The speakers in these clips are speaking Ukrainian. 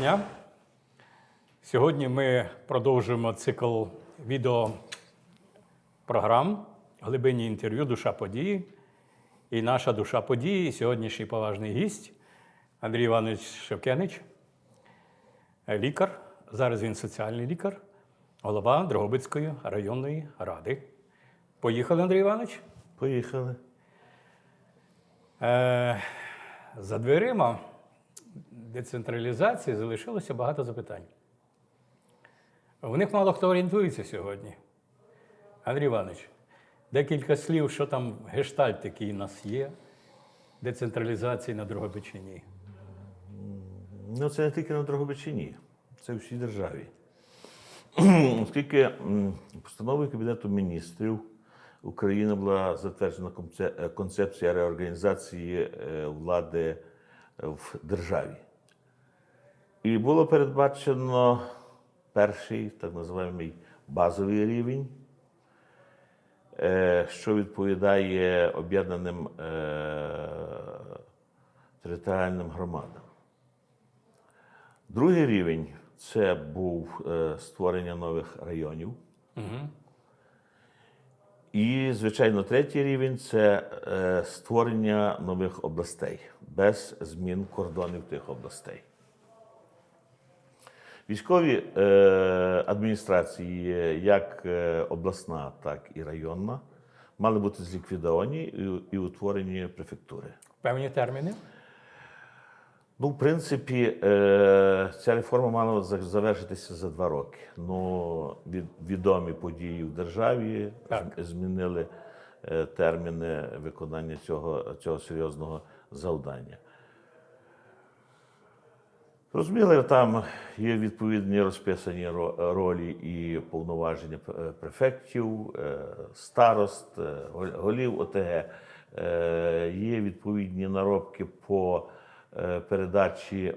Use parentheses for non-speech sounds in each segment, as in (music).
дня. Сьогодні ми продовжуємо цикл відеопрограм глибинні інтерв'ю Душа події. І наша душа події, сьогоднішній поважний гість Андрій Іванович Шевкенич, лікар. Зараз він соціальний лікар, голова Дрогобицької районної ради. Поїхали, Андрій Іванович? Поїхали. Е, За дверима децентралізації залишилося багато запитань. В них мало хто орієнтується сьогодні. Андрій Іванович, декілька слів, що там гештальт такий у нас є, децентралізації на Дрогобичині. Ну, це не тільки на Дрогобичині, це в всій державі. (clears throat) Оскільки постановою Кабінету міністрів України була затверджена е, концепція реорганізації е, влади в державі. І було передбачено перший так називаємий базовий рівень, е, що відповідає об'єднаним е, територіальним громадам. Другий рівень це був е, створення нових районів. І, звичайно, третій рівень це створення нових областей без змін кордонів тих областей. Військові е, адміністрації, як е, обласна, так і районна, мали бути зліквідовані і, і утворені префектури. Певні терміни. Ну, в принципі, е, ця реформа мала завершитися за два роки. Ну, від, відомі події в державі Так. змінили е, терміни виконання цього, цього серйозного завдання. Зрозуміло, там є відповідні розписані ролі і повноваження е, префектів, е, старост, е, голів ОТГ. Є відповідні наробки по передачі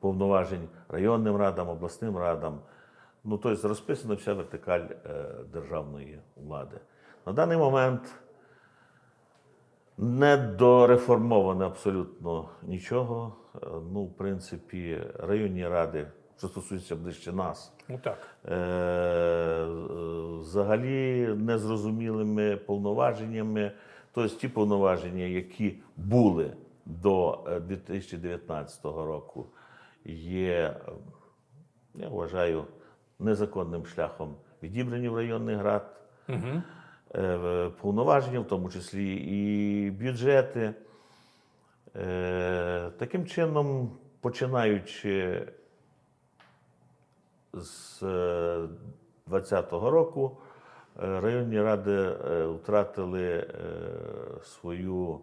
повноважень районним радам, обласним радам. Ну, тобто розписана вся вертикаль державної влади. На даний момент не дореформовано абсолютно нічого. Е, Ну, в принципі, районні ради, що стосується ближче нас, Ну так. е, е, взагалі незрозумілими повноваженнями, тобто ті повноваження, які були до е, 2019 року, є, е, я вважаю, незаконним шляхом відібрані в районних рад Угу. е, повноваження, в тому числі і бюджети. Е, Таким чином, починаючи з 2020 року, е, районні ради е, втратили е, свою,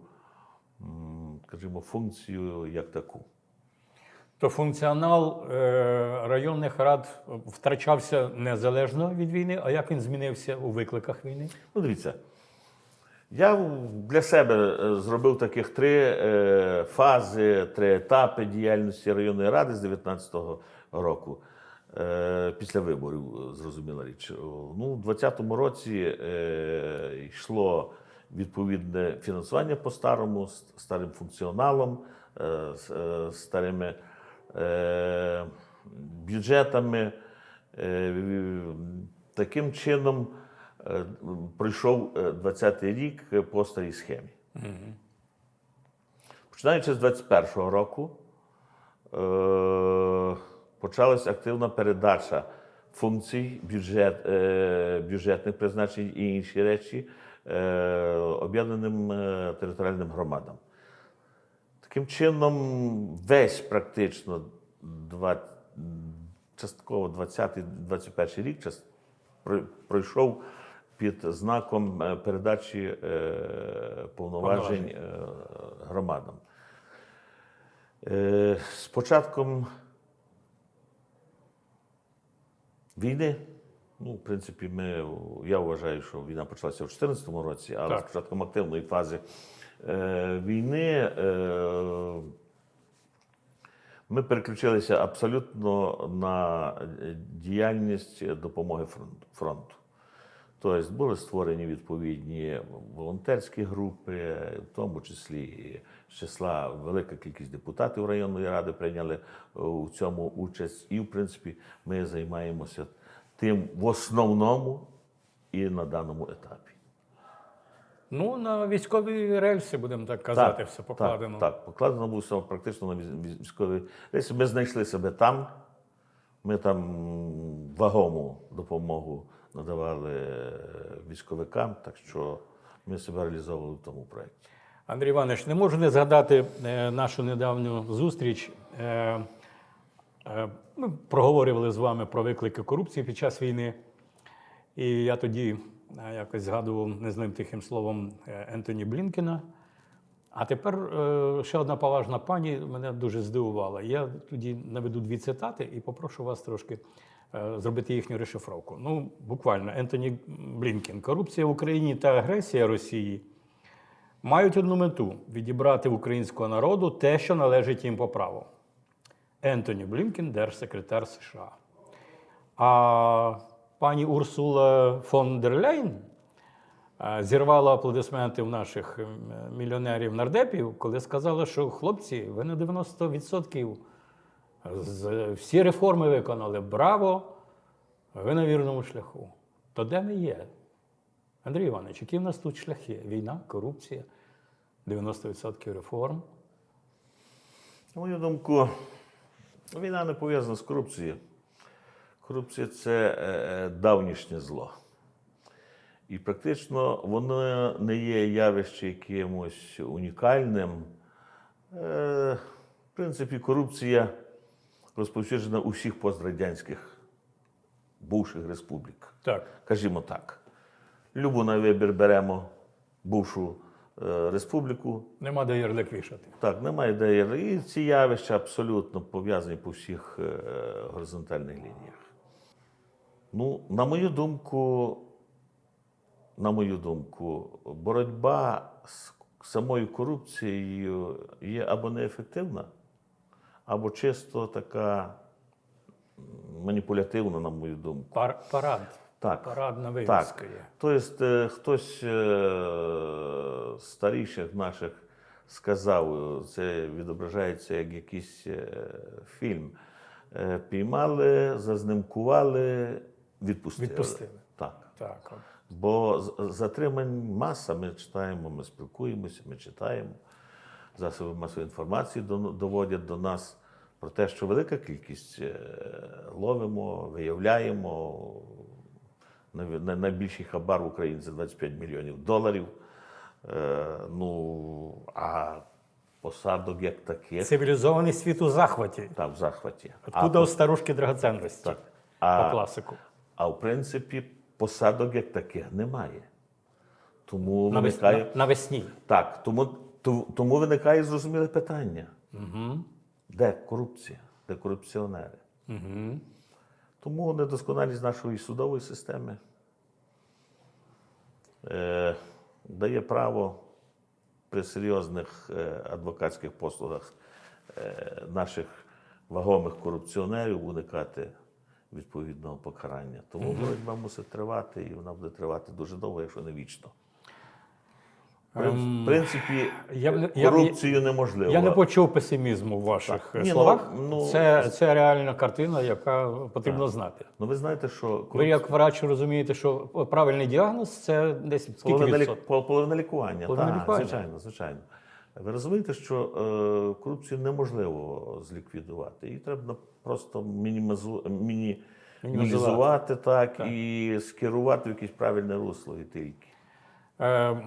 скажімо, функцію як таку. То функціонал е, районних рад втрачався незалежно від війни, а як він змінився у викликах війни? Ну, дивіться, я для себе е, зробив таких три е, фази, три етапи діяльності районної ради з 2019 року. Е, Після виборів, зрозуміла річ. Ну, у 2020 році йшло відповідне фінансування по старому, старим функціоналом, старими бюджетами. Таким чином пройшов 20-й рік е, по старій схемі. Починаючи з 21-го року, е, почалась активна передача функцій бюджет, е, бюджетних призначень і інші речі е, об'єднаним е, територіальним громадам. Таким чином, весь практично два, частково 20-21 рік пройшов під знаком е, передачі е, повноважень е, громадам. З початком війни, ну, в принципі, ми, я вважаю, що війна почалася в 2014 році, але Так. з початком активної фази війни ми переключилися абсолютно на діяльність допомоги фронту. Тобто були створені відповідні волонтерські групи, в тому числі з числа велика кількість депутатів районної ради прийняли е, у цьому участь. І, в принципі, ми займаємося тим в основному і на даному етапі. Ну, на військові рельси, будемо так казати, все покладено. Так, так, покладено було практично на віз- віз- військові рейси. Ми знайшли себе там. Ми там вагому допомогу надавали е, військовикам, так що ми себе реалізовували в тому проєкті. Андрій Іванович, не можу не згадати е, нашу недавню зустріч. Е, Ми проговорювали з вами про виклики корупції під час війни. І я тоді якось згадував незлим тихим словом Ентоні Блінкена. А тепер ще одна поважна пані мене дуже здивувала. Я тоді наведу дві цитати і попрошу вас трошки зробити їхню розшифровку. Ну, буквально, Ентоні Блінкен. Корупція в Україні та агресія Росії мають одну мету відібрати в українського народу те, що належить їм по праву. Ентоні Блінкен, держсекретар США. А пані Урсула фон дер Ляйн е, зірвала аплодисменти в наших е, мільйонерів нардепів, коли сказала, що хлопці, ви на 90% з- всі реформи виконали. Браво! Ви на вірному шляху. То де ми є? Андрій Іванович, які в нас тут шляхи? Війна, корупція, 90% реформ. На мою думку, війна не пов'язана з корупцією. Корупція це е, е, давнішнє зло. І практично воно не є явище якимось унікальним. Е, В принципі, корупція розповсюджена у всіх пострадянських бувших республік. Так. Кажімо так. Любу на вибір беремо бувшу е, республіку, Нема де ярлик вішати. так, немає де. І ці явища абсолютно пов'язані по всіх е, горизонтальних лініях. Ну, на мою думку, на мою думку, боротьба з самою корупцією є або неефективна, або чисто така маніпулятивна, на мою думку. Пар, парад. Так. Парадна вивіска Так. є. Тобто е, хтось е, з старіших наших сказав, е, це відображається як якийсь е, фільм. Е, Піймали, зазнимкували, відпустили. Відпустили. Так. Так. Бо затримань маса, ми читаємо, ми спілкуємося, ми читаємо. Засоби масової інформації до- доводять до нас про те, що велика кількість е, ловимо, виявляємо. Най- най- Найбільший хабар в Україні це 25 мільйонів доларів. Е, Ну, а посадок як таких Цивілізований світ у захваті. там в захваті. Откуда а, у старушки драгоценності? так. По класику. а в принципі, посадок як таких немає. Тому виникає. Навесні. Так, тому, тому виникає зрозуміле питання: Угу. Де корупція, де корупціонери? Угу. Тому недосконалість нашої судової системи е, дає право при серйозних е, адвокатських послугах е, наших вагомих корупціонерів уникати відповідного покарання. Тому боротьба мусить тривати, і вона буде тривати дуже довго, якщо не вічно. В принципі, Я б- я корупцію неможливо. Я не почув песимізму в ваших Так. Ні, ну, словах. ну, це, це реальна картина, яка потрібно знати. Ну, ви знаєте, що Ви як врач розумієте, що правильний діагноз це десь скільки Половина, відсотків? половина лікування. Половина так, лікування. звичайно, звичайно. Ви розумієте, що е, корупцію неможливо зліквідувати. Її треба просто мінімізу... міні... Мінімізувати. мінімізувати так, і скерувати в якесь правильне русло і тільки. Е,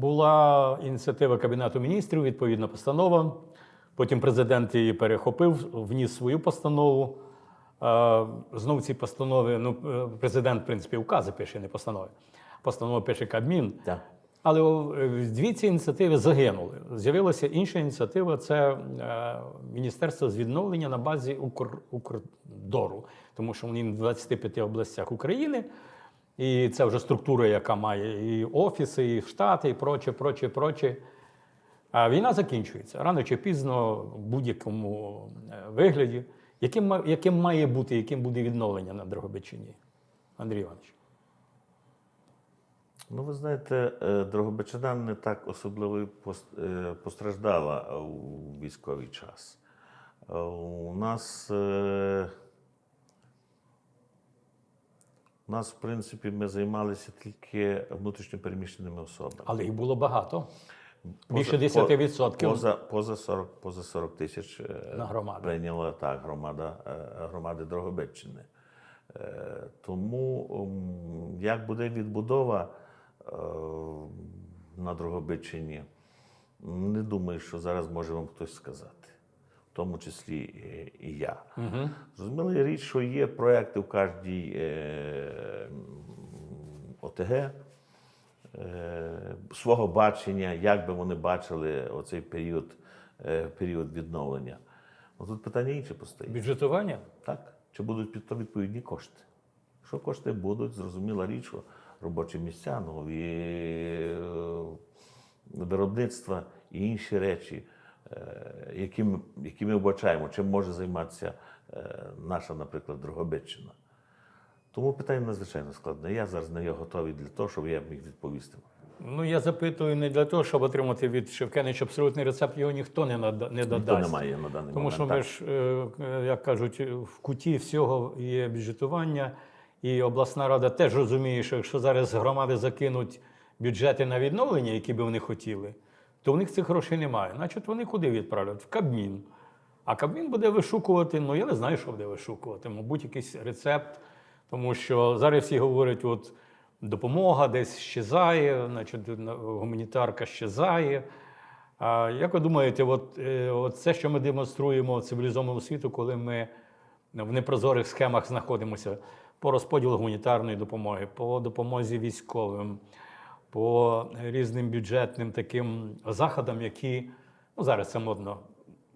Була ініціатива Кабінету міністрів, відповідна постанова. Потім президент її перехопив, вніс свою постанову. Е, Знов ці постанови, ну, е, президент, в принципі, укази пише, не постанови. Постанову пише Кабмін. Так. Але дві ці ініціативи загинули. З'явилася інша ініціатива це Міністерство з відновлення на базі Укр, Укрдору, тому що вони в 25 областях України. І це вже структура, яка має і офіси, і штати, і проче, проче, проче. А війна закінчується рано чи пізно, в будь-якому е, вигляді. Яким, яким має бути, яким буде відновлення на Дрогобичині? Андрій Іванович. Ну, ви знаєте, е, Дрогобичина не так особливо е, постраждала у військовий час. У нас, е, у нас, в принципі, ми займалися тільки внутрішньопереміщеними особами. Але їх було багато. Більше 10% Поза, поза, 40, поза 40 тисяч е, На прийняла так, громада, е, громади Дрогобиччини. Е, Тому як буде відбудова на Дрогобиччині, не думаю, що зараз може вам хтось сказати, в тому числі і- і я. Угу. Зрозуміла річ, що є проекти в кожній е, ОТГ е, свого бачення, як би вони бачили оцей період, е, період відновлення. Ну, тут питання інше постає. Бюджетування? Так? Чи будуть під то відповідні кошти? Якщо кошти будуть, зрозуміла річ, що робочі місця, нові е, виробництва і інші речі, е, які ми, які ми вбачаємо, чим може займатися е, наша, наприклад, Дрогобиччина. Тому питання надзвичайно складне. Я зараз не є готовий для того, щоб я міг відповісти. Ну, я запитую не для того, щоб отримати від Шевкенича абсолютний рецепт, його ніхто не, нада, не Ніхто додасть. не має на даний Тому момент. що так. ми ж, е, е, як кажуть, в куті всього є бюджетування, і обласна рада теж розуміє, що якщо зараз громади закинуть бюджети на відновлення, які би вони хотіли, то в них цих грошей немає. Значить, вони куди відправлять? В Кабмін. А Кабмін буде вишукувати, ну я не знаю, що буде вишукувати, мабуть, якийсь рецепт. Тому що зараз всі говорять, от допомога десь щезає, значить, гуманітарка щезає. А як ви думаєте, от, е, от це, що ми демонструємо цивілізованому світу, коли ми в непрозорих схемах знаходимося по розподілу гуманітарної допомоги, по допомозі військовим, по різним бюджетним таким заходам, які ну, зараз це модно.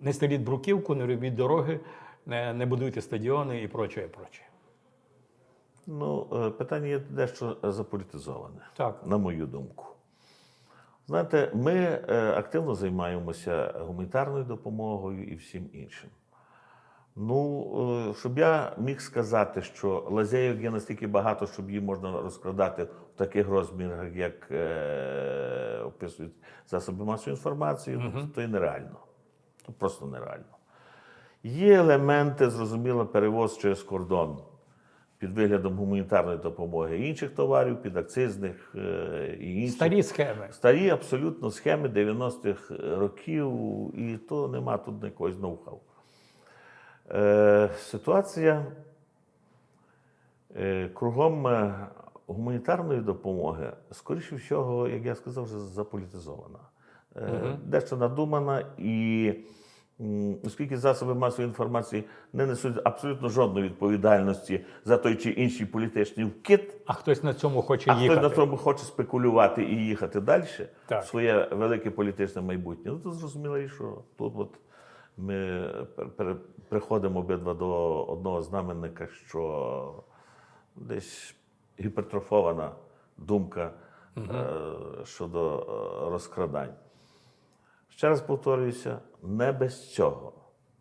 Не стеліть бруківку, не робіть дороги, не, не будуйте стадіони і проче, і проче. Ну, е, питання є дещо заполітизоване. Так. на мою думку. Знаєте, ми е, активно займаємося гуманітарною допомогою і всім іншим. Ну, е, щоб я міг сказати, що лазейок є настільки багато, щоб її можна розкрадати в таких розмірах, як е, описують засоби масової інформації, ну, то є нереально. То просто нереально. Є елементи, зрозуміло, перевоз через кордон під виглядом гуманітарної допомоги інших товарів, під акцизних е, і інших. Старі схеми. Старі абсолютно схеми 90-х років, і то нема тут якогось ноу-хау. Е, ситуація е, кругом е, гуманітарної допомоги, скоріше всього, як я сказав, вже заполітизована. Е, Дещо надумана і. м, Оскільки засоби масової інформації не несуть абсолютно жодної відповідальності за той чи інший політичний вкид, А хтось на цьому хоче а хтось на тому хоче спекулювати і їхати далі Так. своє велике політичне майбутнє. Ну, то зрозуміло, що тут от ми приходимо обидва до одного знаменника, що десь гіпертрофована думка е, щодо е, розкрадань. Ще раз повторююся, не без цього,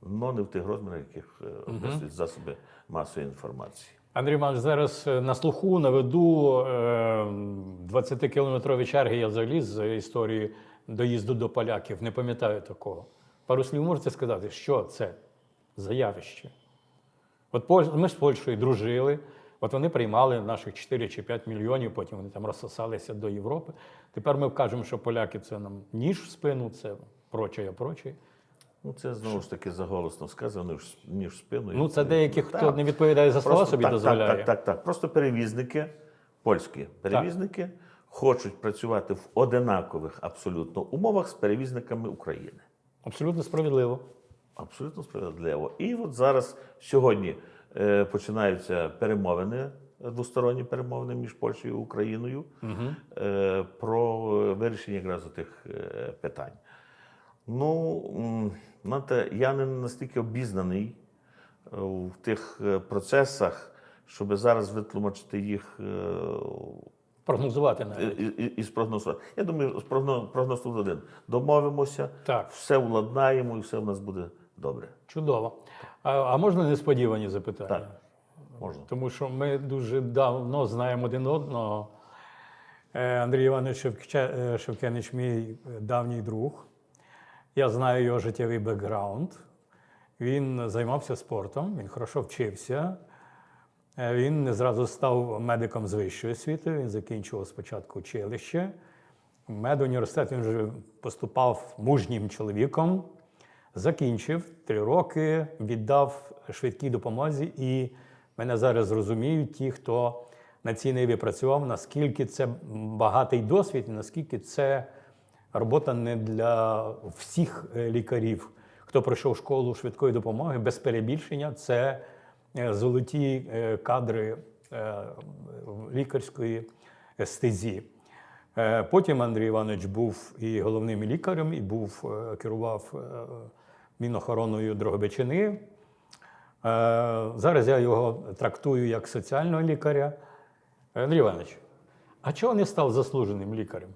але не в тих розмірах, яких е, описують засоби масової інформації. Андрій Іванович, зараз на слуху на виду е, 20-кілометрові черги я взагалі з історії доїзду до поляків не пам'ятаю такого. Пару слів можете сказати, що це за явище? От ми з Польщею дружили, от вони приймали наших 4 чи 5 мільйонів, потім вони там розсосалися до Європи. Тепер ми кажемо, що поляки це нам ніж в спину, це проче, проче. Ну, це знову ж таки заголосно сказано, ніж, в спину. Ну, це деякі, хто Так. не відповідає за слова, собі так, дозволяє. Так, так, так, так. Просто перевізники, польські перевізники, хочуть працювати в одинакових абсолютно умовах з перевізниками України. Абсолютно справедливо. Абсолютно справедливо. І от зараз сьогодні е, починаються перемовини, е, двосторонні перемовини між Польщею і Україною е, про вирішення якраз тих е, питань. Ну, знаєте, я не настільки обізнаний е, в тих е, процесах, щоб зараз витлумачити їх е, Прогнозувати навіть. і, і, і спрогнозувати. Я думаю, спрогно- прогноз тут один. Домовимося, Так. все владнаємо і все в нас буде добре. Чудово. А, а можна несподівані запитання? Так. Можна. Тому що ми дуже давно знаємо один одного. Е, Андрій Іванович е, Шевкенич мій е, давній друг. Я знаю його життєвий бекграунд. Він займався спортом, він хорошо вчився. Е, Він не зразу став медиком з вищої освіти, він закінчував спочатку училище. Медуніверситет він вже поступав мужнім чоловіком, закінчив три роки, віддав швидкій допомозі, і мене зараз розуміють ті, хто на цій ниві працював, наскільки це багатий досвід, наскільки це робота не для всіх е, лікарів. Хто пройшов школу швидкої допомоги, без перебільшення, це золоті е, кадри е, лікарської стезі. Е, Потім Андрій Іванович був і головним лікарем, і був, е, керував е, Мінохороною Дрогобичини. Е, Зараз я його трактую як соціального лікаря. Е, Андрій Іванович, а чого не став заслуженим лікарем?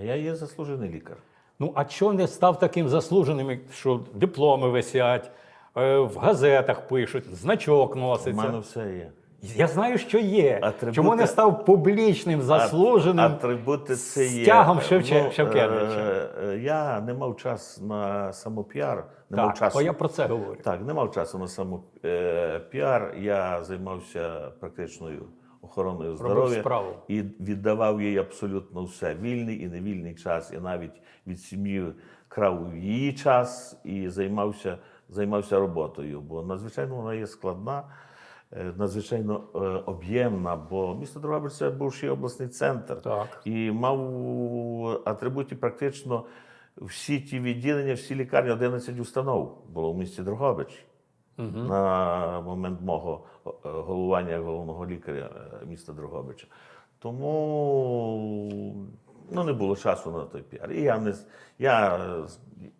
Я є заслужений лікар. Ну, а чого не став таким заслуженим, що дипломи висять, е, в газетах пишуть, значок носиться. У мене все є. Я знаю, що є. Атрибути- Чому не став публічним, заслуженим? Атрибути це є. стягом Шевче- Ну, е, е, Я не мав часу на самопіар. Не мав часу. я про це говорю. Так, не мав часу на самопіар. Я займався практичною охороною здоров'я справу. і віддавав їй абсолютно все. Вільний і невільний час. І навіть від сім'ї крав її час і займався, займався роботою. Бо надзвичайно вона є складна. е, Надзвичайно е, об'ємна, бо місто Дрогобич це бувший обласний центр Так. і мав в атрибуті практично всі ті відділення, всі лікарні, 11 установ було в місті Дрогобич на момент мого е, головування як головного лікаря міста Дрогобича. Тому ну, не було часу на той піар. І я не я,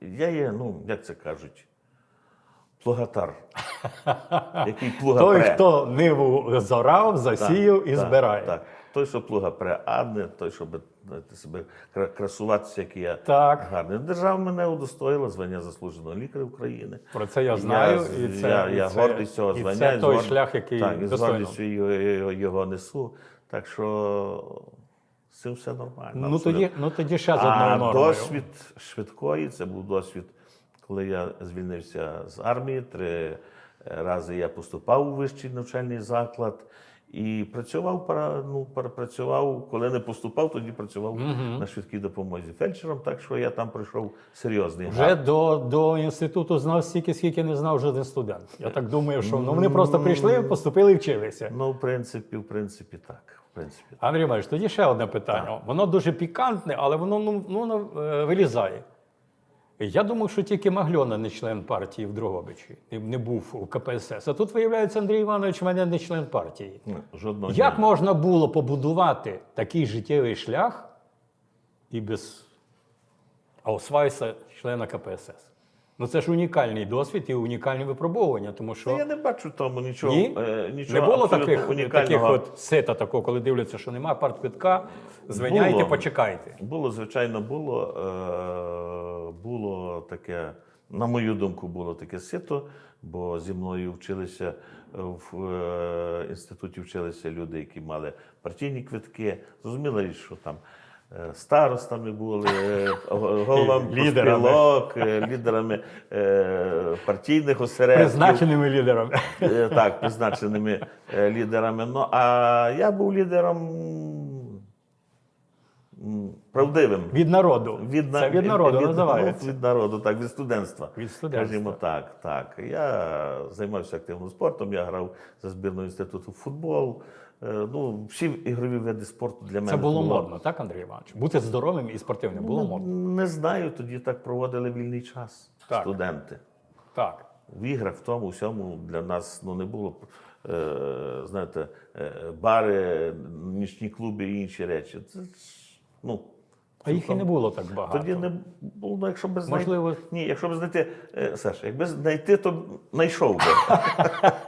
я є, ну, як це кажуть, плугатар. (laughs) Який плуга Той, пре. хто ниву зорав, засіяв Так, і так, збирає. Так. Той, що плуга пре, а не той, щоб себе красуватися, як я Так. гарний. Держава мене удостоїла звання заслуженого лікаря України. Про це я знаю. з- і це, я, і я це, гордий цього і звання. це і той гор- шлях, який так, і з гордістю його, його, його несу. Так що з цим все нормально. Ну абсолютно. тоді, ну тоді ще з А нормою. досвід швидкої це був досвід, коли я звільнився з армії. Три рази я поступав у вищий навчальний заклад і працював ну, працював, коли не поступав, тоді працював на швидкій допомозі фельдшером. Так що я там пройшов серйозний Вже гад. до, до інституту знав стільки, скільки не знав жоден студент. Я так думаю, що ну, вони просто прийшли, поступили і вчилися. Ну, в принципі, в принципі, так. В принципі, так. Андрій Іванович, тоді ще одне питання. Воно дуже пікантне, але воно ну, ну, воно, е, вилізає. Я думав, що тільки Магльона не член партії в Дрогобичі, не- був у КПСС. А тут, виявляється, Андрій Іванович в мене не член партії. Ну, жодного Як дня. можна було побудувати такий життєвий шлях і без Аусвайса, члена КПСС? Ну це ж унікальний досвід і унікальні випробовування, тому що. Я не бачу тому нічого. Ні? е, нічого не було таких, таких от сета такого, коли дивляться, що немає партквитка, звиняйте, Було. почекайте. Було, звичайно, було, е, було таке, на мою думку, було таке сито, бо зі мною вчилися в е, інституті вчилися люди, які мали партійні квитки. Зрозуміло, що там. Е, Старостами були, е, (laughs) головами е, лідерами е, партійних осередків. Призначеними лідерами. Так, призначеними лідерами. Ну, а я був лідером правдивим. Від народу. Від, Це від народу від- називається. Від народу, так, від студентства. Від студентства. Скажімо так, так. Я займався активним спортом, я грав за збірну інституту в футбол. Е, Ну, всі ігрові види спорту для мене Це було модно, так, Андрій Іванович? Бути здоровим і спортивним було модно. Не знаю, тоді так проводили вільний час Так. студенти. Так. В іграх, в тому всьому для нас ну, не було е, знаєте, е, бари, нічні клуби і інші речі. Це, ну, А їх і не було так багато. тоді не було, ну, якщо б знайти. Можливо- Ні, якщо б знайти, е, Саша, якби знайти, то знайшов би. (laughs)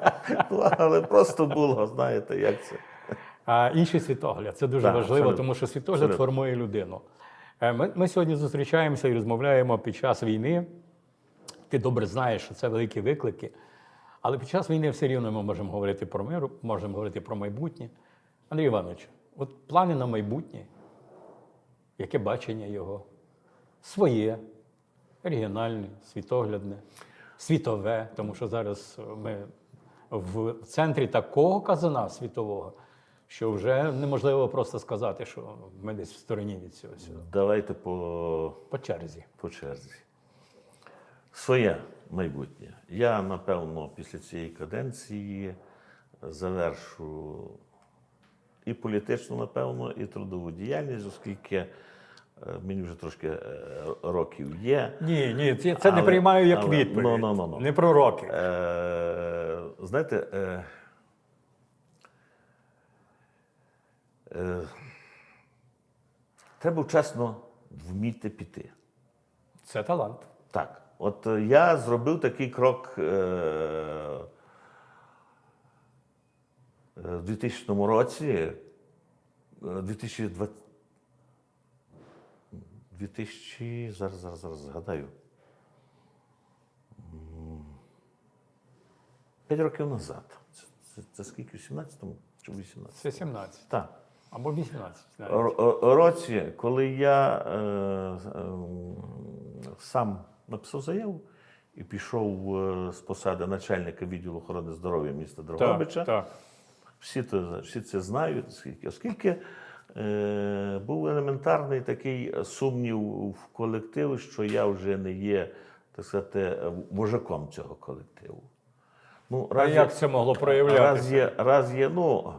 (laughs) Ну, Але просто було, знаєте, як це. А інший світогляд це дуже Так, важливо, абсолютно. тому що світогляд Абсолютно. формує людину. Е, Ми, ми сьогодні зустрічаємося і розмовляємо під час війни. Ти добре знаєш, що це великі виклики. Але під час війни все рівно ми можемо говорити про мир, можемо говорити про майбутнє. Андрій Іванович, от плани на майбутнє, яке бачення його, своє, регіональне, світоглядне, світове, тому що зараз ми в центрі такого казана світового, що вже неможливо просто сказати, що ми десь в стороні від цього всього. Давайте по, По черзі. по черзі. Своє майбутнє. Я, напевно, після цієї каденції завершу і політичну, напевно, і трудову діяльність, оскільки е, мені вже трошки е, років є. Ні, ні, це, це не Але- приймаю як але- відповідь. ну, ну, ну, ну. Не пророки. Е, знаєте, е, е, треба вчасно вміти піти. Це талант. Так, от е, я зробив такий крок е, е, в 2000 році, е, 2020, 2000, зараз, зараз, зараз згадаю. 5 років назад. Це, це, це скільки? В 17-му чи 18-му? Це 17. Так. Або 18. навіть. Році, коли я е, е, сам написав заяву і пішов е, з посади начальника відділу охорони здоров'я міста Дрогобича, Так, так. всі, то, всі це знають, оскільки, оскільки е, був елементарний такий сумнів в колективі, що я вже не є так сказати, вожаком цього колективу. Ну, А як це могло Раз є, раз є, ну,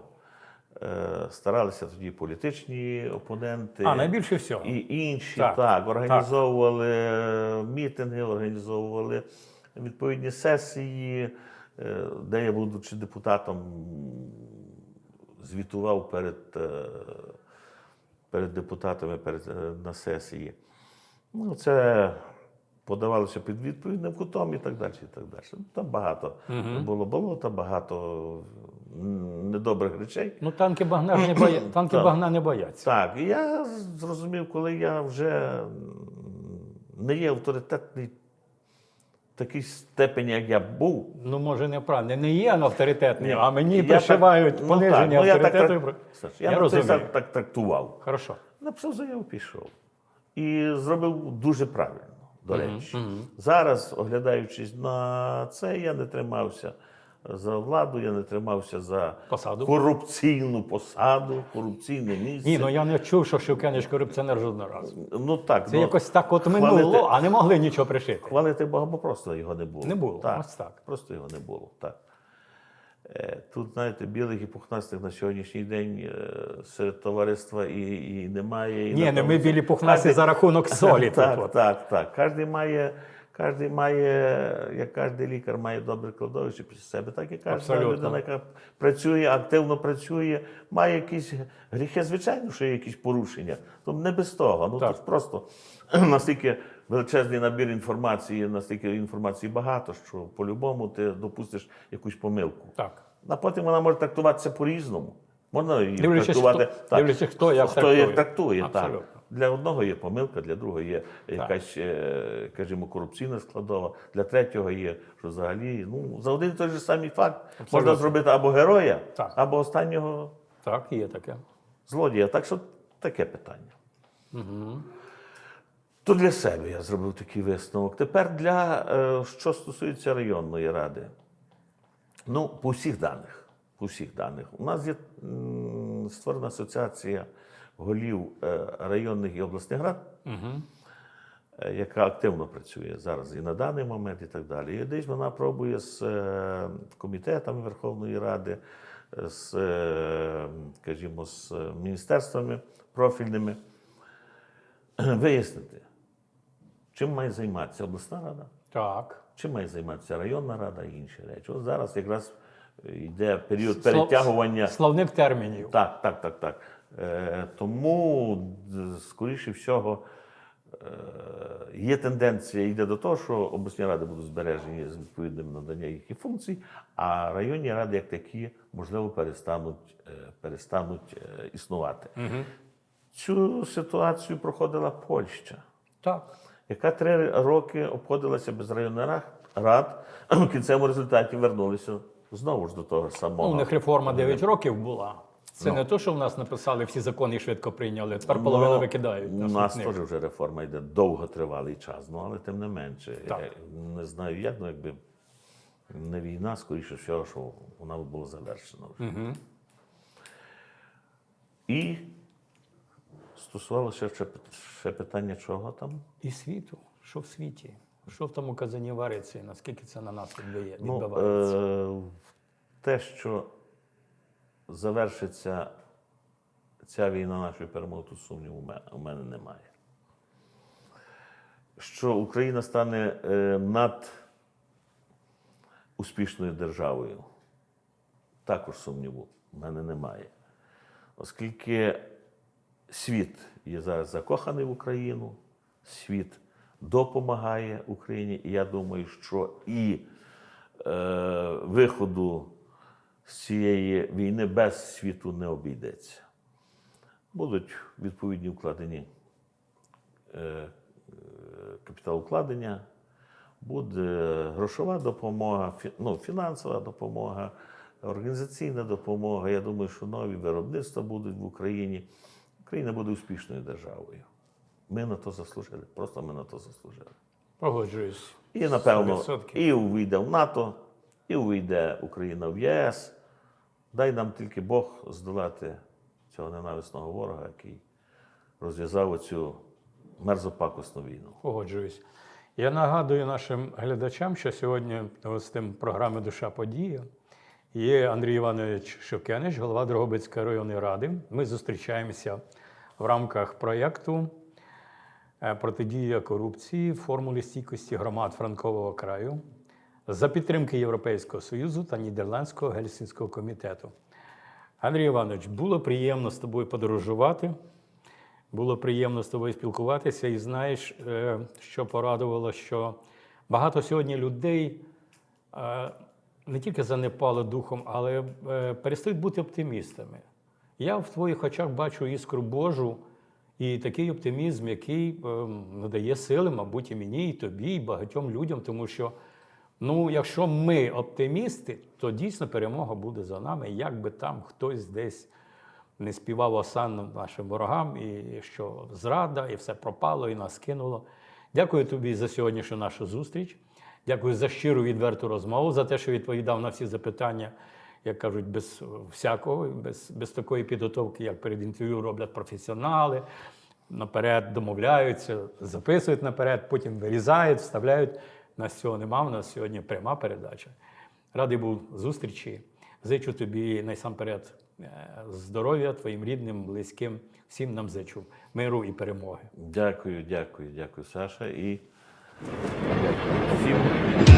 е, старалися тоді політичні опоненти. А, найбільше всього. І інші Так, так, організовували мітинги, організовували відповідні сесії, е, де я, будучи депутатом, звітував перед, е, перед депутатами перед, е, на сесії. Ну, це подавалося під відповідним кутом і так далі. І так далі. Там багато було болота, багато недобрих речей. Ну, танки багна не боя... (coughs) танки багна не бояться. Так, і я зрозумів, коли я вже не є авторитетний такій степені, як я був. Ну, може, неправильно. Не є авторитетний, а мені пришивають так- ну, пониження ну, я так Саш, Я Я, розумію. так, так трактував. Хорошо. Написав заяву, пішов. І зробив дуже правильно, до речі. Зараз, оглядаючись на це, я не тримався за владу, я не тримався за Посаду. корупційну посаду, корупційне місце. Ні, ну я не чув, що Шевкенич корупціонер жодного разу. Ну так, Це ну, якось так от хвалити- минуло, а не могли нічого пришити. Хвалити Бога, бо просто його не було. Не було, Так, ось так. Просто його не було. Так. Е, Тут, знаєте, білих і пухнастих на сьогоднішній день е, серед товариства і, і немає. І Ні, не ми білі пухнасті кожен- за рахунок (laughs) солі. Так, тут так, так. Кожен має, кожен має, як кожен лікар має добре кладовище після себе, так і кожна людина, яка працює, активно працює, має якісь гріхи, звичайно, що є якісь порушення. То не без того. Ну Так. тут просто (clears throat) настільки величезний набір інформації, настільки інформації багато, що по-любому ти допустиш якусь помилку. Так. А потім вона може трактуватися по-різному. Можна її Дивлячись, трактувати хто- дивлячись, хто як хто трактує. як трактує. Так. Для одного є помилка, для другого є якась, е, кажімо, корупційна складова, для третього є, що взагалі ну, за один і той же самий факт Абсолютно. можна зробити або героя, Так. або останнього Так, є таке. злодія. Так що таке питання. То для себе я зробив такий висновок. Тепер для е, що стосується районної ради. Ну, по всіх даних. По всіх даних. У нас є створена асоціація голів е, районних і обласних рад, е, яка активно працює зараз і на даний момент, і так далі. І десь вона пробує з комітетами Верховної Ради, з, скажімо, з міністерствами профільними вияснити, чим має займатися обласна рада, Так. чим має займатися районна рада і інші речі. От зараз якраз йде період перетягування. Словник термінів. Так, так, так, так. Е, тому, скоріше всього, е, є тенденція, йде до того, що обласні ради будуть збережені з відповідним наданням їхніх функцій, а районні ради, як такі, можливо, перестануть, е, перестануть е, існувати. Цю ситуацію проходила Польща Так. Яка три роки обходилася без районних рад, а (clears throat) в кінцевому результаті вернулися знову ж до того Ну, самого. у них реформа 9 років була. Це Ну. не то, що в нас написали всі закони і швидко прийняли. Тепер половину Ну, викидають. У нас теж вже реформа йде довготривалий час, ну але тим не менше. Так. Я не знаю, як, ну якби не війна, скоріше всього, що вона була завершена вже. Угу. І стосувалося ще, ще питання, чого там? І світу. Що в світі? Що в тому казані вариться, і наскільки це на нас відбиває, Ну, відбивається? е, те, що завершиться ця війна нашої перемоги, тут сумніву у мене, у мене немає. Що Україна стане е, над успішною державою, також сумніву у мене немає. Оскільки світ є зараз закоханий в Україну, світ допомагає Україні, і я думаю, що і е, виходу з цієї війни без світу не обійдеться. Будуть відповідні вкладені е, е, капіталовкладення, буде грошова допомога, фі- ну, фінансова допомога, організаційна допомога. Я думаю, що нові виробництва будуть в Україні. Україна буде успішною державою. Ми на то заслужили. Просто ми на то заслужили. Погоджуюсь. І, напевно, 100%. і увійде в НАТО, і увійде Україна в ЄС. Дай нам тільки Бог здолати цього ненависного ворога, який розв'язав оцю мерзопакосну війну. Погоджуюсь. Я нагадую нашим глядачам, що сьогодні гостем програми Душа подія є Андрій Іванович Шевкенич, голова Дрогобицької районної ради. Ми зустрічаємося в рамках проєкту е, Протидія корупції в формулі стійкості громад Франкового краю за підтримки Європейського Союзу та Нідерландського Гельсінського комітету. Андрій Іванович, було приємно з тобою подорожувати. Було приємно з тобою спілкуватися, і знаєш, е, що порадувало, що багато сьогодні людей е, не тільки занепали духом, але е, перестають бути оптимістами. Я в твоїх очах бачу іскру Божу і такий оптимізм, який е, надає сили, мабуть, і мені, і тобі, і багатьом людям, тому що. Ну, якщо ми оптимісти, то дійсно перемога буде за нами, як би там хтось десь не співав осан нашим ворогам, і що зрада, і все пропало, і нас кинуло. Дякую тобі за сьогоднішню нашу зустріч. Дякую за щиру відверту розмову, за те, що відповідав на всі запитання, як кажуть, без всякого, без, без такої підготовки, як перед інтерв'ю роблять професіонали. Наперед домовляються, записують наперед, потім вирізають, вставляють. Нас цього нема, у нас сьогодні пряма передача. Радий був зустрічі. Зичу тобі найсамперед е, здоров'я твоїм рідним, близьким, всім нам зичу миру і перемоги. Дякую, дякую, дякую, Саша. І всім.